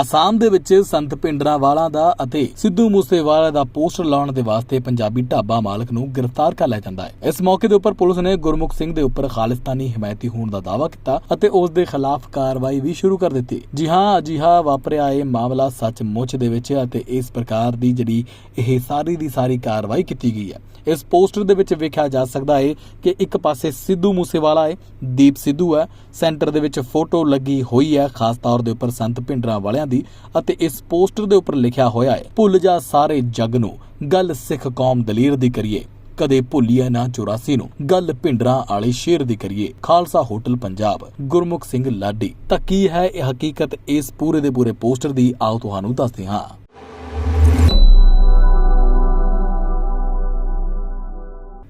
ਅਸਾਮ ਦੇ ਵਿੱਚ ਸੰਤ ਭਿੰਡਰਾਂਵਾਲਾ ਦਾ ਅਤੇ ਸਿੱਧੂ ਮੂਸੇਵਾਲਾ ਦਾ ਪੋਸਟਰ ਲਾਉਣ ਦੇ ਵਾਸਤੇ ਪੰਜਾਬੀ ਢਾਬਾ ਮਾਲਕ ਨੂੰ ਗ੍ਰਿਫਤਾਰ ਕਰ ਲਿਆ ਜਾਂਦਾ ਹੈ। ਇਸ ਮੌਕੇ ਦੇ ਉੱਪਰ ਪੁਲਿਸ ਨੇ ਗੁਰਮੁਖ ਸਿੰਘ ਦੇ ਉੱਪਰ ਖਾਲਿਸਤਾਨੀ ਹਮਾਇਤੀ ਹੋਣ ਦਾ ਦਾਅਵਾ ਕੀਤਾ ਅਤੇ ਉਸ ਦੇ ਖਿਲਾਫ ਕਾਰਵਾਈ ਵੀ ਸ਼ੁਰੂ ਕਰ ਦਿੱਤੀ। ਜੀ ਹਾਂ ਅਜਿਹਾ ਵਾਪਰਿਆ ਇਹ ਮਾਮਲਾ ਸੱਚਮੁੱਚ ਦੇ ਵਿੱਚ ਅਤੇ ਇਸ ਪ੍ਰਕਾਰ ਦੀ ਜਿਹੜੀ ਇਹ ਸਾਰੀ ਦੀ ਸਾਰੀ ਕਾਰਵਾਈ ਕੀਤੀ ਗਈ ਹੈ। ਇਸ ਪੋਸਟਰ ਦੇ ਵਿੱਚ ਵੇਖਿਆ ਜਾ ਸਕਦਾ ਹੈ ਕਿ ਇੱਕ ਪਾਸੇ ਸਿੱਧੂ ਮੂਸੇਵਾਲਾ ਹੈ, ਦੀਪ ਸਿੱਧੂ ਹੈ, ਸੈਂਟਰ ਦੇ ਵਿੱਚ ਫੋਟੋ ਲੱਗੀ ਹੋਈ ਹੈ, ਖਾਸ ਤੌਰ ਦੇ ਉੱਪਰ ਸੰਤ ਭਿੰਡਰਾਂ ਵਾਲਿਆਂ ਦੀ ਅਤੇ ਇਸ ਪੋਸਟਰ ਦੇ ਉੱਪਰ ਲਿਖਿਆ ਹੋਇਆ ਹੈ, ਭੁੱਲ ਜਾ ਸਾਰੇ ਜੱਗ ਨੂੰ, ਗੱਲ ਸਿੱਖ ਕੌਮ ਦਲੇਰ ਦੀ ਕਰੀਏ। ਕਦੇ ਭੁੱਲੀਏ ਨਾ 84 ਨੂੰ, ਗੱਲ ਭਿੰਡਰਾਂ ਵਾਲੇ ਸ਼ੇਰ ਦੀ ਕਰੀਏ। ਖਾਲਸਾ ਹੋਟਲ ਪੰਜਾਬ, ਗੁਰਮੁਖ ਸਿੰਘ ਲਾਡੀ। ਤਾਂ ਕੀ ਹੈ ਇਹ ਹਕੀਕਤ? ਇਸ ਪੂਰੇ ਦੇ ਪੂਰੇ ਪੋਸਟਰ ਦੀ ਆਓ ਤੁਹਾਨੂੰ ਦੱਸਦੇ ਹਾਂ।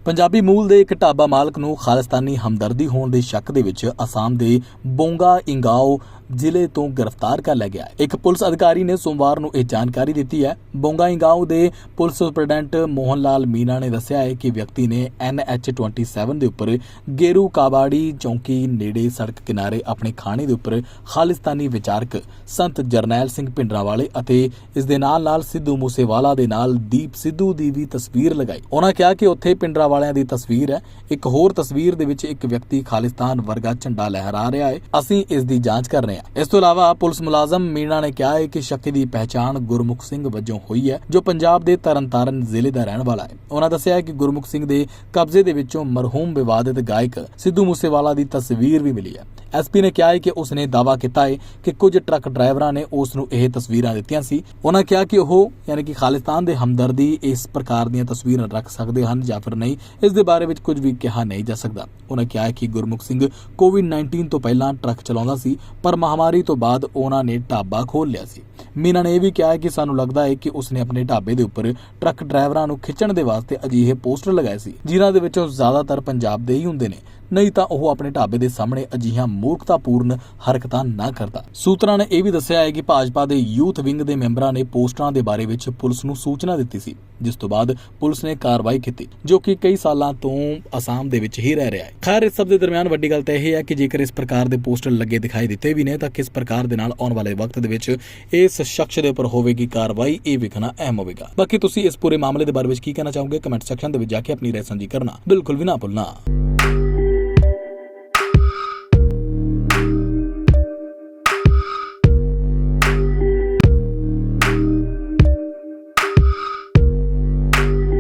ਪੰਜਾਬੀ ਮੂਲ ਦੇ ਇੱਕ ਢਾਬਾ ਮਾਲਕ ਨੂੰ ਖਾਲਿਸਤਾਨੀ ਹਮਦਰਦੀ ਹੋਣ ਦੇ ਸ਼ੱਕ ਦੇ ਵਿੱਚ ਅਸਾਮ ਦੇ ਬੋਂਗਾ ਇੰਗਾਓ ਜ਼ਿਲ੍ਹੇ ਤੋਂ ਗ੍ਰਿਫਤਾਰ ਕਰ ਲਿਆ ਗਿਆ ਹੈ। ਇੱਕ ਪੁਲਿਸ ਅਧਿਕਾਰੀ ਨੇ ਸੋਮਵਾਰ ਨੂੰ ਇਹ ਜਾਣਕਾਰੀ ਦਿੱਤੀ ਹੈ। ਬੋਂਗਾ ਇੰਗਾਓ ਦੇ ਪੁਲਿਸ ਸੁਪਰਡੈਂਟ ਮੋਹਨ ਲਾਲ ਮੀਨਾ ਨੇ ਦੱਸਿਆ ਹੈ ਕਿ ਵਿਅਕਤੀ ਨੇ NH27 ਦੇ ਉੱਪਰ ਗੇਰੂ ਕਾਬਾੜੀ ਚੌਂਕੀ ਨੇੜੇ ਸੜਕ ਕਿਨਾਰੇ ਆਪਣੇ ਖਾਣੇ ਦੇ ਉੱਪਰ ਖਾਲਿਸਤਾਨੀ ਵਿਚਾਰਕ ਸੰਤ ਜਰਨੈਲ ਸਿੰਘ ਭਿੰਡਰਾਂਵਾਲੇ ਅਤੇ ਇਸ ਦੇ ਨਾਲ ਨਾਲ ਸਿੱਧੂ ਮੂਸੇਵਾਲਾ ਦੇ ਨਾਲ ਦੀਪ ਸਿੱਧੂ ਦੀ ਵੀ ਤਸਵੀਰ ਲਗਾਈ। ਉਹਨਾਂ ਕਿਹਾ ਕਿ ਉੱਥੇ ਭਿੰਡਰਾਂਵਾਲਿਆਂ ਦੀ ਤਸਵੀਰ ਹੈ। ਇੱਕ ਹੋਰ ਤਸਵੀਰ ਦੇ ਵਿੱਚ ਇੱਕ ਵਿਅਕਤੀ ਖਾਲਿਸਤਾਨ ਵਰਗਾ ਝੰਡਾ ਲਹਿਰਾ ਰਿਹਾ ਹੈ। ਅਸੀਂ ਇਸ ਦੀ ਜਾਂਚ ਕਰ ਰਹੇ ਹਾਂ ਇਸ ਤੋਂ ਇਲਾਵਾ ਪੁਲਿਸ ਮੁਲਾਜ਼ਮ ਮੀਣਾ ਨੇ ਕਿਹਾ ਹੈ ਕਿ ਸ਼ੱਕੀ ਦੀ ਪਹਿਚਾਣ ਗੁਰਮੁਖ ਸਿੰਘ ਵਜੋਂ ਹੋਈ ਹੈ, ਜੋ ਪੰਜਾਬ ਦੇ ਤਰਨਤਾਰਨ ਜ਼ਿਲ੍ਹੇ ਦਾ ਰਹਿਣ ਵਾਲਾ ਹੈ। ਉਹਨਾਂ ਦੱਸਿਆ ਹੈ ਕਿ ਗੁਰਮੁਖ ਸਿੰਘ ਦੇ ਕਬਜ਼ੇ ਦੇ ਵਿੱਚੋਂ ਮਰਹੂਮ ਵਿਵਾਦਿਤ ਗਾਇਕ ਸਿੱਧੂ ਮੂਸੇਵਾਲਾ ਦੀ ਤਸਵੀਰ ਵੀ ਮਿਲੀ ਹੈ। ਐਸਪੀ ਨੇ ਕਿਹਾ ਹੈ ਕਿ ਉਸ ਨੇ ਦਾਅਵਾ ਕੀਤਾ ਹੈ ਕਿ ਕੁਝ ਟਰੱਕ ਡਰਾਈਵਰਾਂ ਨੇ ਉਸ ਨੂੰ ਇਹ ਤਸਵੀਰਾਂ ਦਿੱਤੀਆਂ ਸੀ। ਉਹਨਾਂ ਕਿਹਾ ਕਿ ਉਹ ਯਾਨੀ ਕਿ ਖਾਲਿਸਤਾਨ ਦੇ ਹਮਦਰਦੀ ਇਸ ਪ੍ਰਕਾਰ ਦੀਆਂ ਤਸਵੀਰਾਂ ਰੱਖ ਸਕਦੇ ਹਨ ਜਾਂ ਫਿਰ ਨਹੀਂ, ਇਸ ਦੇ ਬਾਰੇ ਵਿੱਚ ਕੁਝ ਵੀ ਕਿਹਾ ਨਹੀਂ ਜਾ ਸਕਦਾ। ਉਹਨਾਂ ਕਿਹਾ ਕਿ ਗੁਰਮੁਖ ਸਿੰਘ ਕੋਵਿਡ-19 ਤੋਂ ਪਹਿਲਾਂ ਟਰੱਕ ਚਲਾਉਂਦਾ ਸੀ, ਪਰ ਮਹਾਮਾਰੀ ਤੋਂ ਬਾਅਦ ਉਹਨਾਂ ਨੇ ਢਾਬਾ ਖੋਲ੍ਹ ਲਿਆ ਸੀ। ਮੀਨਾ ਨੇ ਇਹ ਵੀ ਕਿਹਾ ਕਿ ਸਾਨੂੰ ਲੱਗਦਾ ਹੈ ਕਿ ਉਸਨੇ ਆਪਣੇ ਢਾਬੇ ਦੇ ਉੱਪਰ ਟਰੱਕ ਡਰਾਈਵਰਾਂ ਨੂੰ ਖਿੱਚਣ ਦੇ ਵਾਸਤੇ ਅਜਿਹੇ ਪੋਸਟਰ ਲਗਾਏ ਸੀ। ਜਿਨ੍ਹਾਂ ਦੇ ਵਿੱਚੋਂ ਜ਼ਿਆਦਾਤਰ ਪੰਜਾਬ ਦੇ ਹੀ ਹੁੰਦੇ ਨੇ। ਨਹੀਂ ਤਾਂ ਉਹ ਆਪਣੇ ਢਾਬੇ ਦੇ ਸਾਹਮਣੇ ਅਜਿਹੀਆਂ ਮੂਰਖਤਾਪੂਰਨ ਹਰਕਤਾਂ ਨਾ ਕਰਦਾ। ਸੂਤਰਾਂ ਨੇ ਇਹ ਵੀ ਦੱਸਿਆ ਹੈ ਕਿ ਭਾਜਪਾ ਦੇ ਯੂਥ ਵਿੰਗ ਦੇ ਮੈਂਬਰਾਂ ਨੇ ਪੋਸਟਰਾਂ ਦੇ ਬਾਰੇ ਵਿੱਚ ਪੁਲਿਸ ਨੂੰ ਸੂਚਨਾ ਦਿੱਤੀ ਸੀ। ਜਿਸ ਤੋਂ ਬਾਅਦ ਪੁਲਿਸ ਨੇ ਕਾਰਵਾਈ ਕੀਤੀ, ਜੋ ਕਿ ਕਈ ਸਾਲਾਂ ਤੋਂ ਅਸਾਮ ਦੇ ਵਿੱਚ ਹੀ ਰਹਿ ਰਿਹਾ ਹੈ। ਖੈਰ, ਇਸ ਸਭ ਦੇ ਦਰਮਿਆਨ ਵੱਡੀ ਗੱਲ ਤਾਂ ਇਹ ਹੈ ਕਿ ਜੇਕਰ ਇਸ ਪ੍ਰਕਾਰ ਦੇ ਪੋਸਟਰ ਲੱਗੇ ਦਿਖਾਈ ਦਿੱਤੇ ਵੀ ਨੇ, ਤਾਂ ਕਿਸ ਪ੍ਰਕਾਰ ਦੇ ਨਾਲ ਆਉਣ ਵਾਲੇ ਵਕਤ ਦੇ ਵਿੱਚ ਇਸ ਸ਼ਖਸ ਦੇ ਉੱਪਰ ਹੋਵੇਗੀ ਕਾਰਵਾਈ, ਇਹ ਵੇਖਣਾ ਅਹਿਮ ਹੋਵੇਗਾ। ਬਾਕੀ ਤੁਸੀਂ ਇਸ ਪੂਰੇ ਮਾਮਲੇ ਦੇ ਬਾਰੇ ਵਿੱਚ ਕੀ ਕਹਿਣਾ ਚਾਹੋਗੇ, ਕਮੈਂਟ ਸੈਕਸ਼ਨ ਦੇ ਵਿੱਚ ਜਾ ਕੇ ਆਪਣੀ ਰਾਏ ਸਾਂਝੀ ਕਰਨਾ। ਬਿਲਕੁਲ ਵੀ ਨਾ ਭੁੱਲਣਾ।